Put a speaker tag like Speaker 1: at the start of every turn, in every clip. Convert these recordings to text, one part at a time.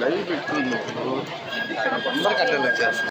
Speaker 1: Live పెట్టుకున్నప్పుడు తొందరగా attend వచ్చేస్తుంది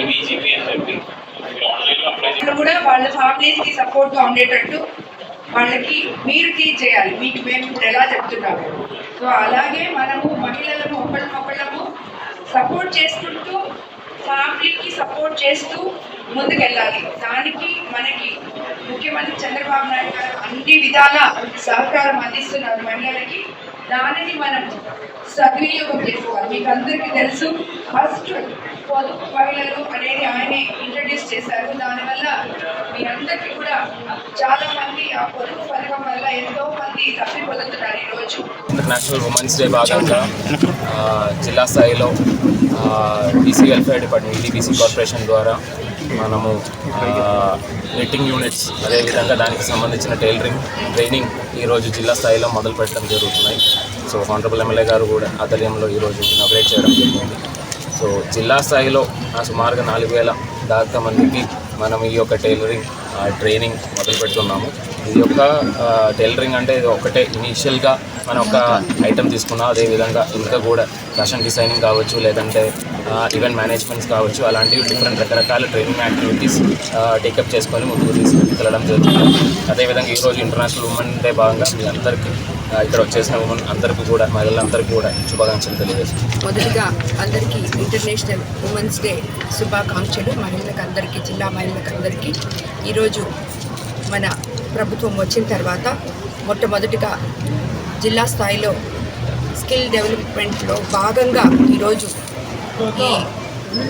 Speaker 2: అవకాశం అని చెప్పి.
Speaker 3: కూడా వాళ్ళ ఫ్యామిలీస్కి సపోర్ట్గా ఉండేటట్టు వాళ్ళకి మీరు టీచ్ చేయాలి. మీకు మేము ఇప్పుడు ఎలా చెప్తున్నాము? సో అలాగే మనము మహిళలను ఒకళ్ళనొకళ్ళము సపోర్ట్ చేసుకుంటూ ఫ్యామిలీకి సపోర్ట్ చేస్తూ ముందుకెళ్ళాలి. దానికి మనకి ముఖ్యమంత్రి చంద్రబాబు నాయుడు గారు అన్ని విధాల సహకారం అందిస్తున్నారు మహిళలకి. దానిని మనం సద్వినియోగం చేసుకోవాలి. మీకు అందరికీ తెలుసు ఫస్ట్ పొదుపు మహిళలు అనేది ఆయనే ఇంట్రడ్యూస్ చేశారు. దానివల్ల మీ అందరికీ కూడా చాలా మంది ఆ పొదుపు పథకం వల్ల ఎంతో మంది తప్పిపోతున్నారు ఈరోజు
Speaker 4: ఇంటర్నేషనల్ ఉమెన్స్ డే భాగంగా జిల్లా స్థాయిలో BC welfare department EDBC corporation ద్వారా మనము నెట్టింగ్ యూనిట్స్ అదేవిధంగా దానికి సంబంధించిన టైలరింగ్ ట్రైనింగ్ ఈరోజు జిల్లా స్థాయిలో మొదలు పెట్టడం జరుగుతున్నాయి. సో హానరబుల్ ఎమ్మెల్యే గారు కూడా ఆధ్వర్యంలో ఈరోజు ఇనాగ్రేట్ చేయడం జరిగింది. సో జిల్లా స్థాయిలో సుమారుగా నాలుగు వేల దాకా మందికి మనం ఈ యొక్క టైలరింగ్ ట్రైనింగ్ మొదలు పెడుతున్నాము. ఇది యొక్క టైలరింగ్ అంటే ఇది ఒకటే. ఇనీషియల్గా మనం ఒక ఐటెం తీసుకున్నాం అదేవిధంగా ఇంకా కూడా ఫ్యాషన్ డిజైనింగ్ కావచ్చు లేదంటే ఈవెంట్ మేనేజ్మెంట్స్ కావచ్చు అలాంటివి డిఫరెంట్ రకరకాల ట్రైనింగ్ యాక్టివిటీస్ టేకప్ చేసుకొని ముందుకు తీసుకెళ్ళడం జరుగుతుంది. అదేవిధంగా ఈరోజు ఇంటర్నేషనల్ ఉమెన్ డే భాగంగా మీ అందరికీ ఇక్కడ వచ్చేసిన ఉమెన్ అందరికీ కూడా మహిళలందరికీ కూడా శుభాకాంక్షలు తెలియజేస్తున్నాను.
Speaker 5: మొదటిగా అందరికీ ఇంటర్నేషనల్ ఉమెన్స్ డే శుభాకాంక్షలు. మహిళలకు అందరికీ జిల్లా మహిళలకు అందరికీ ఈరోజు మన ప్రభుత్వం వచ్చిన తర్వాత మొట్టమొదటిగా జిల్లా స్థాయిలో స్కిల్ డెవలప్మెంట్లో భాగంగా ఈరోజు ఈ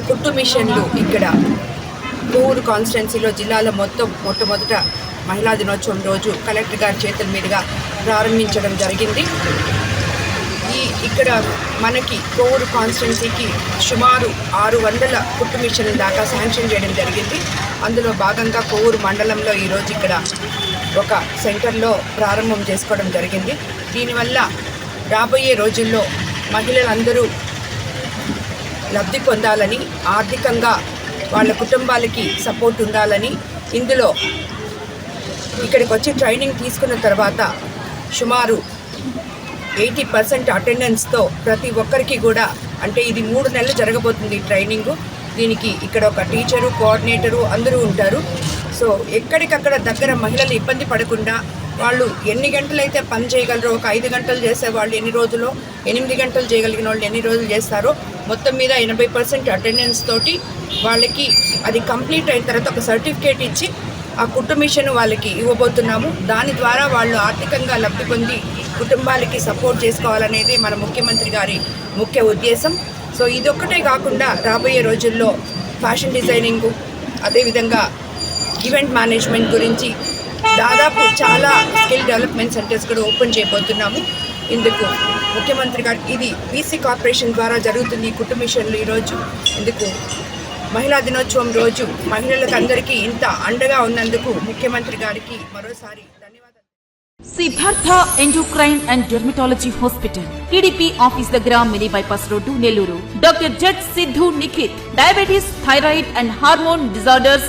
Speaker 5: కుట్టు మిషన్లు ఇక్కడ కోవూరు కాన్స్టిట్యున్సీలో జిల్లాలో మొత్తం మొట్టమొదట మహిళా దినోత్సవం రోజు కలెక్టర్ గారి చేతుల మీదుగా ప్రారంభించడం జరిగింది. ఈ ఇక్కడ మనకి కోవూరు కాన్స్టిట్యున్సీకి సుమారు ఆరు వందల కుట్టు మిషన్ల దాకా శాంక్షన్ చేయడం జరిగింది. అందులో భాగంగా కోవూరు మండలంలో ఈరోజు ఇక్కడ ఒక సెంటర్లో ప్రారంభం చేసుకోవడం జరిగింది. దీనివల్ల రాబోయే రోజుల్లో మహిళలందరూ లబ్ధి పొందాలని ఆర్థికంగా వాళ్ళ కుటుంబాలకి సపోర్ట్ ఉండాలని ఇందులో ఇక్కడికి వచ్చి ట్రైనింగ్ తీసుకున్న తర్వాత సుమారు ఎయిటీ పర్సెంట్ అటెండెన్స్తో ప్రతి ఒక్కరికి కూడా అంటే ఇది మూడు నెలలు జరగబోతుంది ట్రైనింగు దీనికి ఇక్కడ ఒక టీచరు కోఆర్డినేటరు అందరూ ఉంటారు. సో ఎక్కడికక్కడ దగ్గర మహిళలు ఇబ్బంది పడకుండా వాళ్ళు ఎన్ని గంటలైతే పని చేయగలరో ఒక ఐదు గంటలు చేసే వాళ్ళు ఎన్ని రోజులు ఎనిమిది గంటలు చేయగలిగిన వాళ్ళు ఎన్ని రోజులు చేస్తారో మొత్తం మీద ఎనభై పర్సెంట్ అటెండెన్స్ తోటి వాళ్ళకి అది కంప్లీట్ అయిన తర్వాత ఒక సర్టిఫికేట్ ఇచ్చి ఆ కుటుంబ మిషన్ వాళ్ళకి ఇవ్వబోతున్నాము. దాని ద్వారా వాళ్ళు ఆర్థికంగా లబ్ధి పొంది కుటుంబాలకి సపోర్ట్ చేసుకోవాలనేది మన ముఖ్యమంత్రి గారి ముఖ్య ఉద్దేశం. సో ఇదొక్కటే కాకుండా రాబోయే రోజుల్లో ఫ్యాషన్ డిజైనింగ్ అదేవిధంగా ఈవెంట్ మేనేజ్మెంట్ గురించి దాదాపు చాలా స్కిల్ డెవలప్మెంట్ సెంటర్స్ కూడా ఓపెన్ చేయబోతున్నాము. ఇందుకు ముఖ్యమంత్రి గారు ఇది బీసీ కార్పొరేషన్ ద్వారా జరుగుతుంది ఈ కుటుంబ మిషన్లు ఈరోజు. ఇందుకు మహిళా దినోత్సవం రోజు మహిళలకు అందరికీ ఇంత అండగా ఉన్నందుకు ముఖ్యమంత్రి గారికి మరోసారి ధన్యవాదాలు.
Speaker 6: Siddhartha endocrine and dermatology hospital TDP office దగ్గర mini bypass road Nellore. Doctor Z Siddhu Nikhit diabetes thyroid and hormone disorders